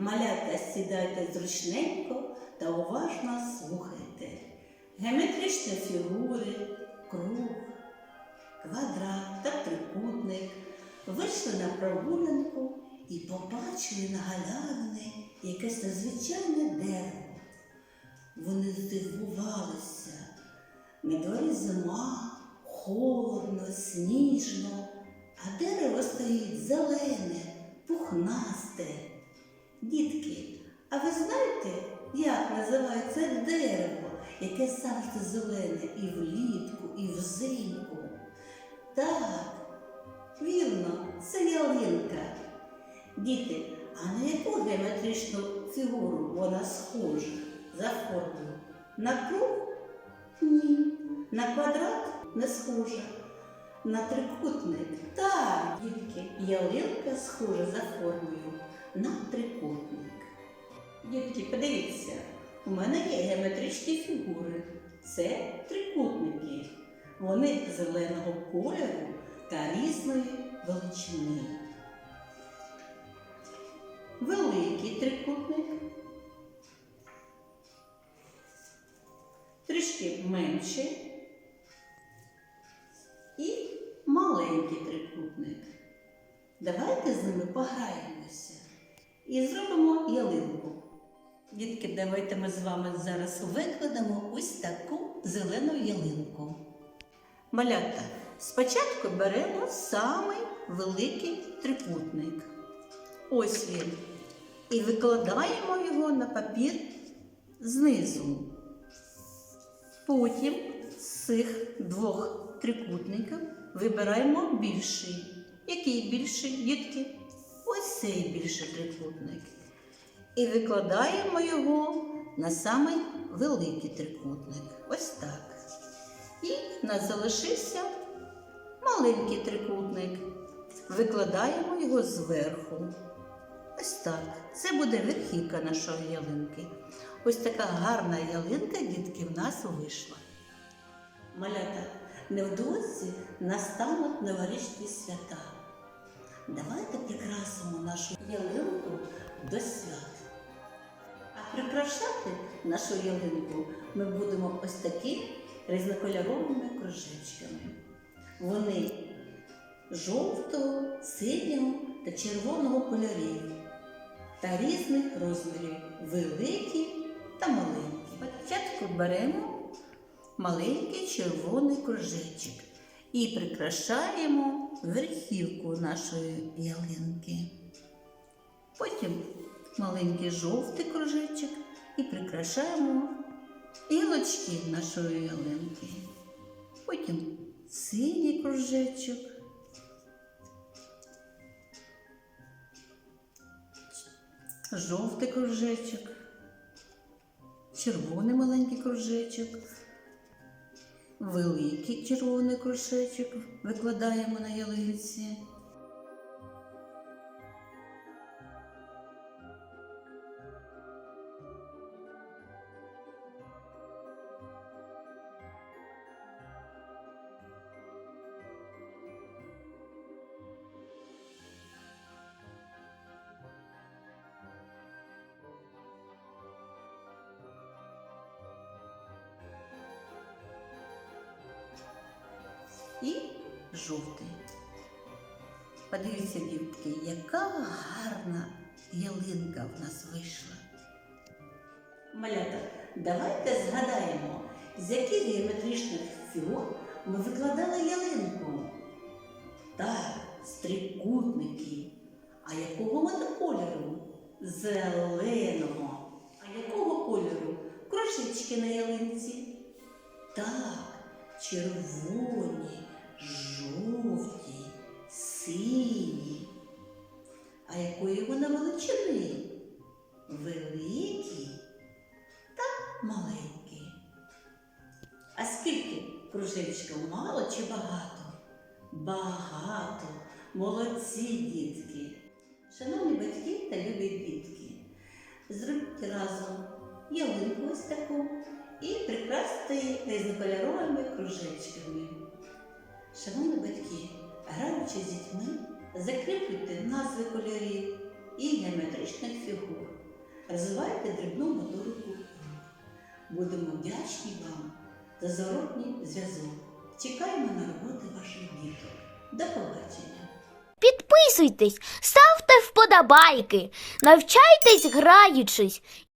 Малята сідайте зручненько та уважно слухайте. Геометричні фігури, круг, квадрат та трикутник вийшли на прогулянку і побачили на галявини якесь незвичайне дерево. Вони здивувалися. На дворі зима, холодно, сніжно, а дерево стоїть зелене, пухнасте. Дітки, а ви знаєте, як називається дерево, яке завжди зелене і влітку, і взимку? Так, вірно, це ялинка. Діти, а на яку геометричну фігуру вона схожа за формою? На круг? Ні. На квадрат не схожа. На трикутник. Так, дітки, ялинка схожа за формою на трикутник. Дітки, подивіться, у мене є геометричні фігури. Це трикутники. Вони зеленого кольору та різної величини. Великий трикутник. Трішки менший Давайте з ними пограємося і зробимо ялинку. Дітки, давайте ми з вами зараз викладемо ось таку зелену ялинку. Малята, спочатку беремо самий великий трикутник. Ось він. І викладаємо його на папір знизу. Потім з цих двох трикутників вибираємо більший. Який більший, дітки? Ось цей більший трикутник. І викладаємо його на самий великий трикутник. Ось так. І нас залишився маленький трикутник. Викладаємо його зверху. Ось так. Це буде верхівка нашої ялинки. Ось така гарна ялинка, дітки, в нас вийшла. Малята, невдовзі настануть новорічні свята. Давайте прикрасимо нашу ялинку до свят. А прикрашати нашу ялинку ми будемо ось такими різнокольоровими кружечками. Вони жовтого, синього та червоного кольорів та різних розмірів великі та маленькі. Спочатку беремо маленький червоний кружечок і прикрашаємо верхівку нашої ялинки. Потім маленький жовтий кружечок і прикрашаємо гілочки нашої ялинки. Потім синій кружечок. Жовтий кружечок, червоний маленький кружечок, великий червоний кружечок викладаємо на ялинці. Жовтий. Подивіться, дітки, яка гарна ялинка в нас вийшла. Малята, давайте згадаємо, з яких геометричних фігур ми викладали ялинку. Так, з трикутників. А якого вона кольору? Зеленого. А якого кольору? Крошечки на ялинці. Так, червоні, жовті, сині. А якої вона величини? Великі та маленькі. А скільки кружечків мало чи багато? Багато. Молодці дітки. Шановні батьки та любі дітки, зробіть разом ялинку ось таку і прикрасти різнокольоровими кружечками. Шановні батьки, граючи з дітьми, закріплюйте назви кольорів і геометричних фігур. розвивайте дрібну моторику. Будемо вдячні вам за зворотній зв'язок. Чекаємо на роботи ваших діток. До побачення! Підписуйтесь, ставте вподобайки, навчайтесь граючись